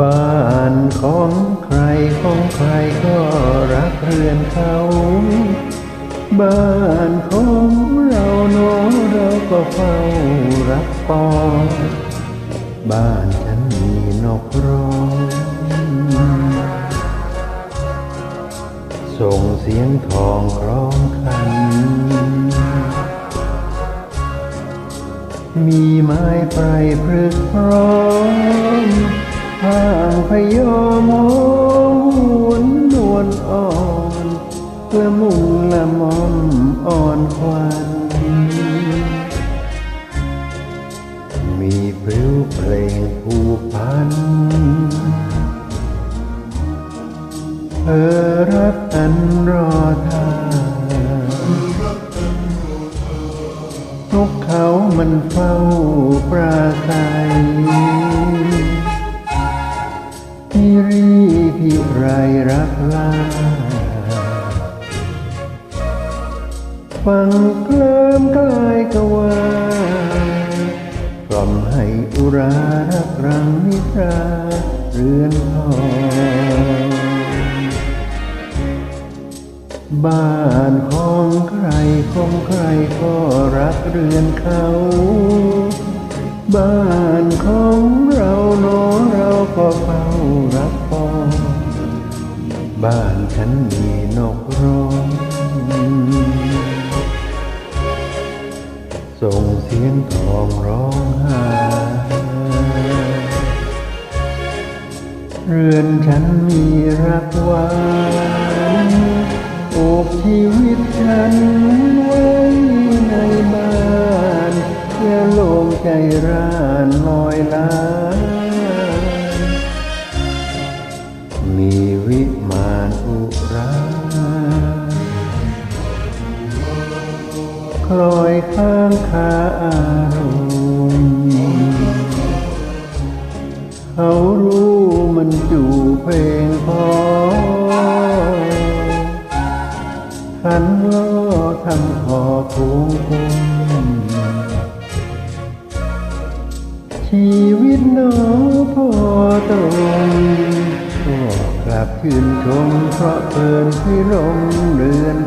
บ้านของใครของใครก็รักเรือนเขา บ้านของเราโน้เราก็เฝ้ารักปองบ้านฉันมีนกร้อง ส่งเสียงทองคร้องคัน มีไม้ไพรพฤก อ่อนละมุนละมอมอ่อนควันมีพริ้วเพลงผูกพันเออรักอันรอท่านกเขามันเฝ้าปราศัย พิรีพิไรรักลาฟังเคลิมกลายกวากล่อมให้อุรารักรังนิทราเรือนทองบ้านของใครของใครก็รักเรือนเขา บ้านของเรา น้เราก็เฝ้ารักปองบ้านฉันมีนกร้องส่งเสียงทองร้องไห้เรือนฉันมีรักหว ลอยข้างคาอารมณ์เขารู้มันจู่เพลงพอขันล้อทำคอทวงคุมชีวิตน้องพอตรงก็กลับชื่นชมเพราะเพลินพิรมเรือน